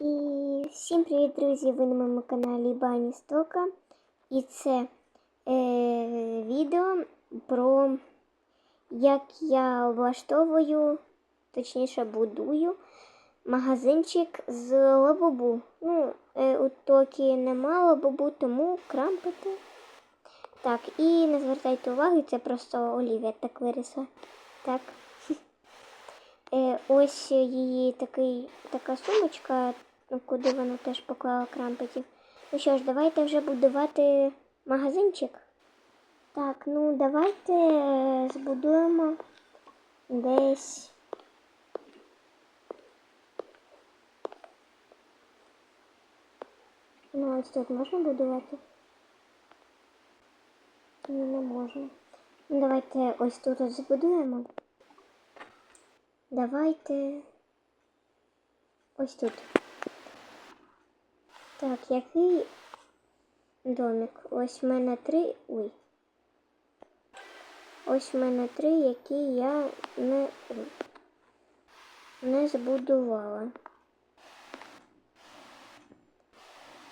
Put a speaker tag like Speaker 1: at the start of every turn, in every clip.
Speaker 1: І всім привіт, друзі! Ви на моєму каналі Бані Стока. І це е, відео про як я облаштовую, точніше будую магазинчик з лабубу. Ну, е, у Токі нема лабубу, тому крампити. Так, і не звертайте уваги, це просто Олівія так вирісла. Так. Е, ось її такий, така сумочка, ну, куди вона теж поклала крампетів. Ну що ж, давайте вже будувати магазинчик. Так, ну давайте збудуємо десь. Ну, ось тут можна будувати? Ні, не можна. Ну, давайте ось тут от збудуємо. Давайте ось тут. Так, який домик? Ось в мене три. Ой. Ось в мене три, які я не, не збудувала.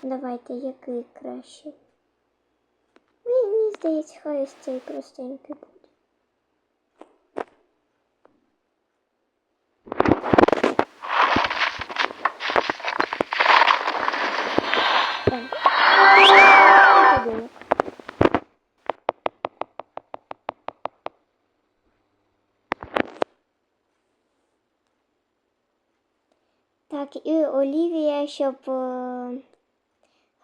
Speaker 1: Давайте який краще. Мені здається, хай ось цей простенький Так, і Олівія, щоб е,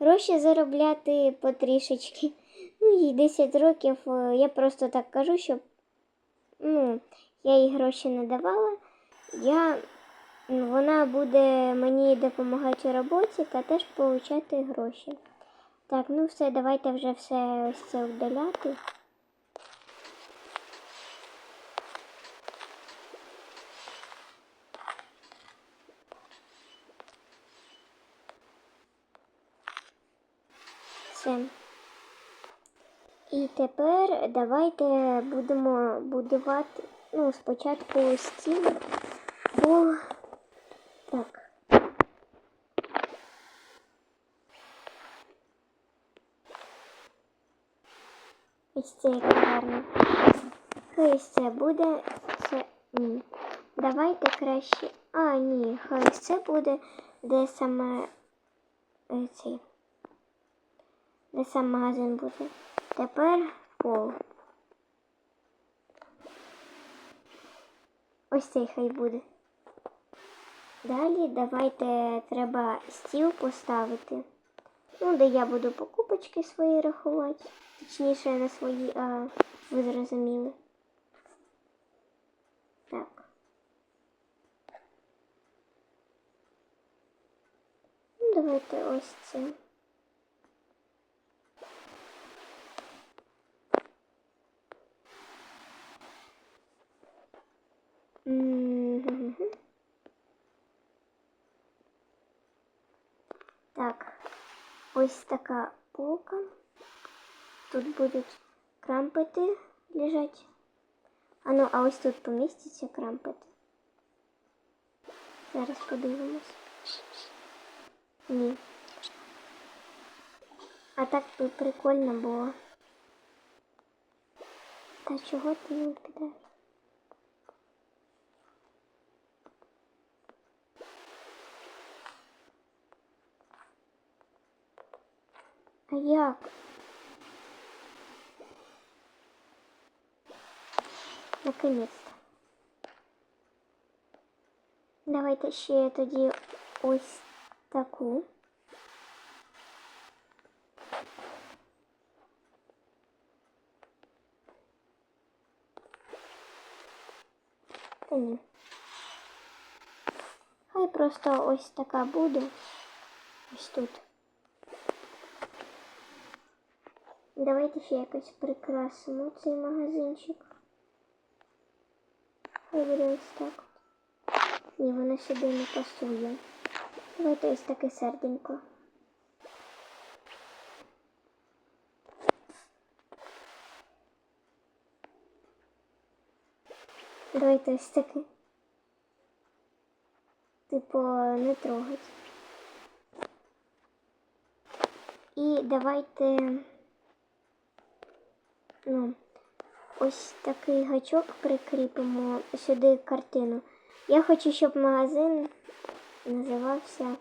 Speaker 1: гроші заробляти потрішечки. Ну, їй 10 років. е, Я просто так кажу, щоб ну, я їй гроші не давала. Я, ну, вона буде мені допомагати у роботі та теж отримати гроші. Так, ну все, давайте вже все ось це вдаляти. Все. І тепер давайте будемо будувати, ну, спочатку стіл, бо так. Ось це як гарно. Хай це буде. Це ні. Давайте краще. А, ні, хай це буде, де саме е, цей. Де сам магазин буде. Тепер пол. Ось цей хай буде. Далі давайте треба стіл поставити. Ну, де я буду покупочки свої рахувати. Точніше, не свої, а ви зрозуміли. Так. Ну, давайте ось це. Так, ось така полка. Тут будуть крампети лежать. А ну, а ось тут помістяться крампети. Зараз подивимось. Ні. А так би прикольно було. Та чого ти не кидаєш? А як? Наконец-то. Давайте ще тоді ось таку. Та ні. Хай просто ось така буде. Ось тут. Давайте ще якось прикрасимо цей магазинчик. Хай ось так. Ні, воно сюди не пасує. Давайте ось таке серденько. Давайте ось таке. Типу, не трогать. І давайте... Ну, ось такий гачок прикріпимо сюди картину. Я хочу, щоб магазин називався.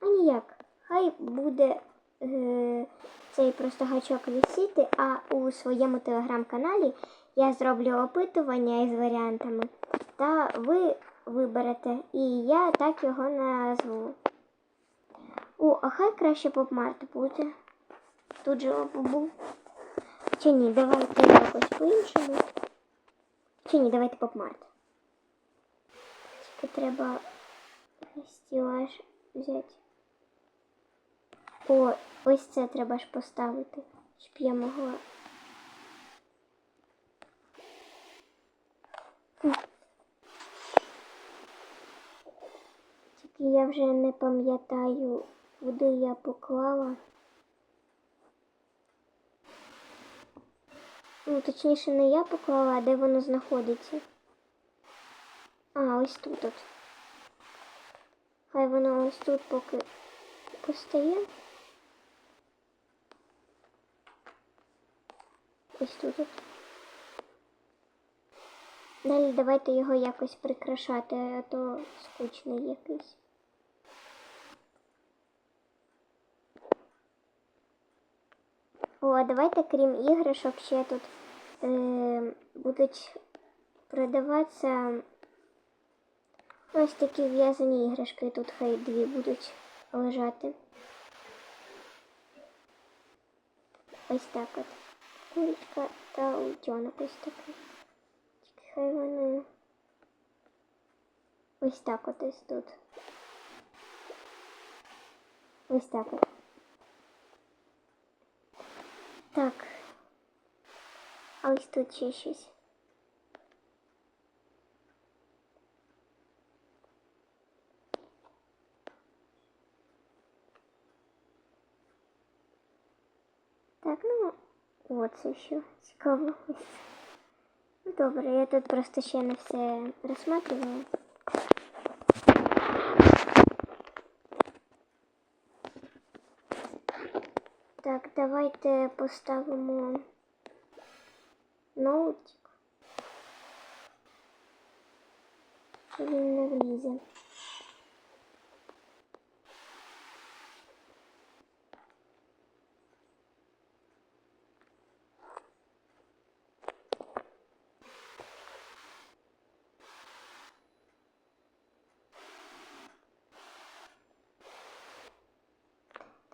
Speaker 1: А ніяк. Хай буде е, цей просто гачок висіти, а у своєму телеграм-каналі я зроблю опитування із варіантами. Та ви виберете. І я так його назву. О, а хай краще поп-март буде. Тут же був. Чи ні, давайте якось по-іншому. Чи ні, давайте поп-март. Тільки треба стілаж взяти. О, ось це треба ж поставити, щоб я могла. Тільки я вже не пам'ятаю, куди я поклала. Ну, точніше, не я поклала, а де воно знаходиться. А, ось тут от. Хай воно ось тут поки постає. Ось тут от. Далі давайте його якось прикрашати, а то скучний якийсь. О, а давайте крім іграшок ще тут е, будуть продаватися ось такі в'язані іграшки. Тут хай дві будуть лежати. Ось так от. Курочка та утенок ось такий. Хай вони ось так от ось тут. Ось так от. Так. А ось тут ще щось. Так, ну, от це ще цікаво. Добре, я тут просто ще не все розсматриваю. Так, давайте поставимо ноутик. Він не влізе.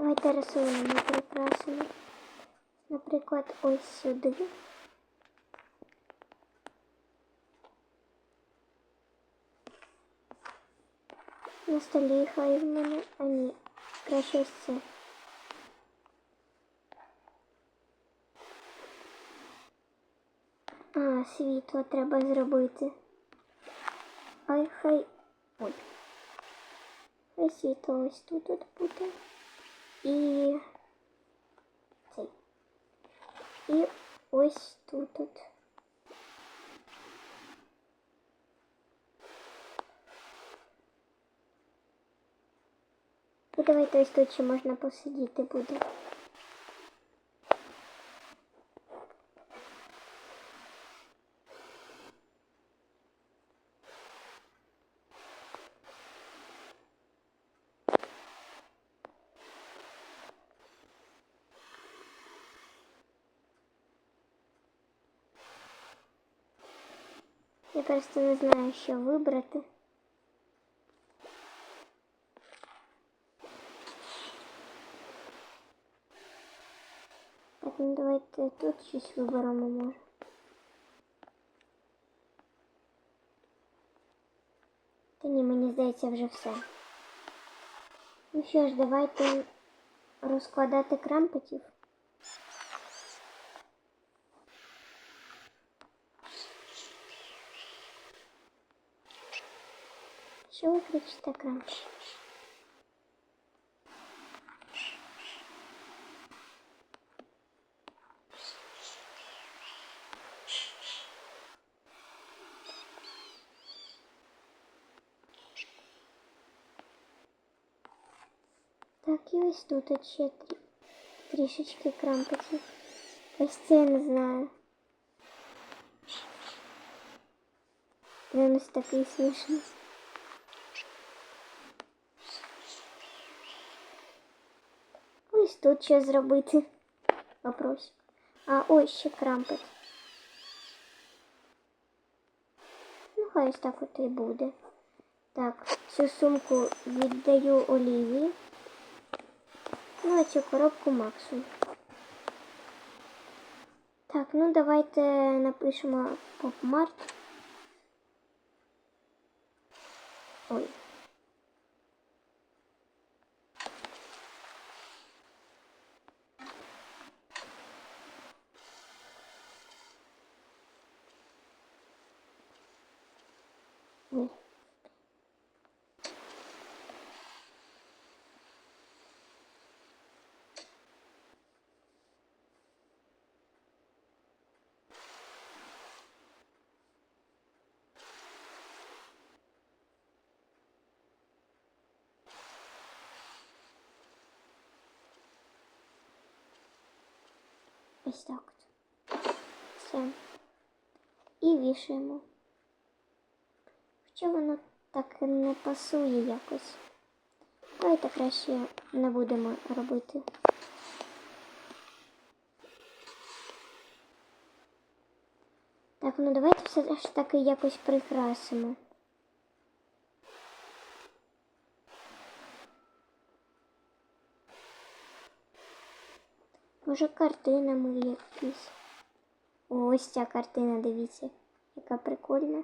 Speaker 1: Давайте рисуємо прикрасимо. Наприклад, ось сюди. На столі хай в мене, а ні, краще ось це. А, світло треба зробити. Ай, хай. Ой. Хай світло ось тут от буде. І цей. І ось тут от. І давайте ось тут ще можна посидіти буде. Я просто не знаю, що вибрати. Так, ну давайте тут щось виберемо може. Та ні, мені здається вже все. Ну що ж, давайте розкладати крампетів. Що ви кричите крампет? Так, і ось тут от ще трі... трішечки крампочок. Ось це я не знаю. Він ось такий смішний. Ось тут що зробити. Вопрос. А ось ще крампет. Ну, хай ось так от і буде. Так, цю сумку віддаю Олівії. Ну, а цю коробку Максу. Так, ну давайте напишемо поп-март. Ой. Ось так. Все. І вішаємо. Хоча воно так не пасує якось. Давайте краще не будемо робити. Так, ну давайте все ж таки якось прикрасимо. Може картинами якісь. Ось ця картина, дивіться, яка прикольна.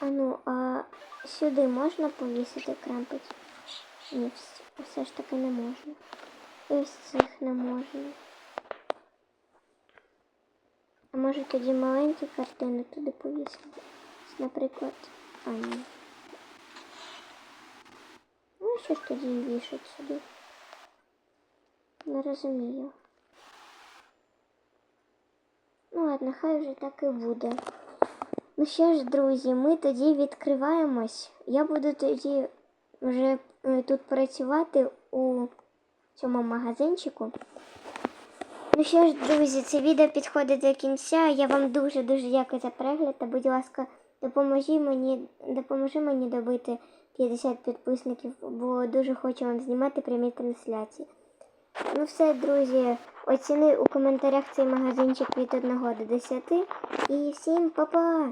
Speaker 1: А ну, а сюди можна повісити крампець? Ні, все ж таки не можна. І ось цих не можна. А може тоді маленькі картини туди повісити? Наприклад, а. Ну, що ж тоді вішать сюди? Не розумію. Ну ладно, хай вже так і буде. Ну що ж, друзі, ми тоді відкриваємось. Я буду тоді вже е, тут працювати у цьому магазинчику. Ну що ж, друзі, це відео підходить до кінця. Я вам дуже-дуже дякую за перегляд. Та, будь ласка, допоможи мені, допоможи мені добити 50 підписників, бо дуже хочу вам знімати прямі трансляції. Ну все, друзі, оціни у коментарях цей магазинчик від 1 до 10. І всім па-па!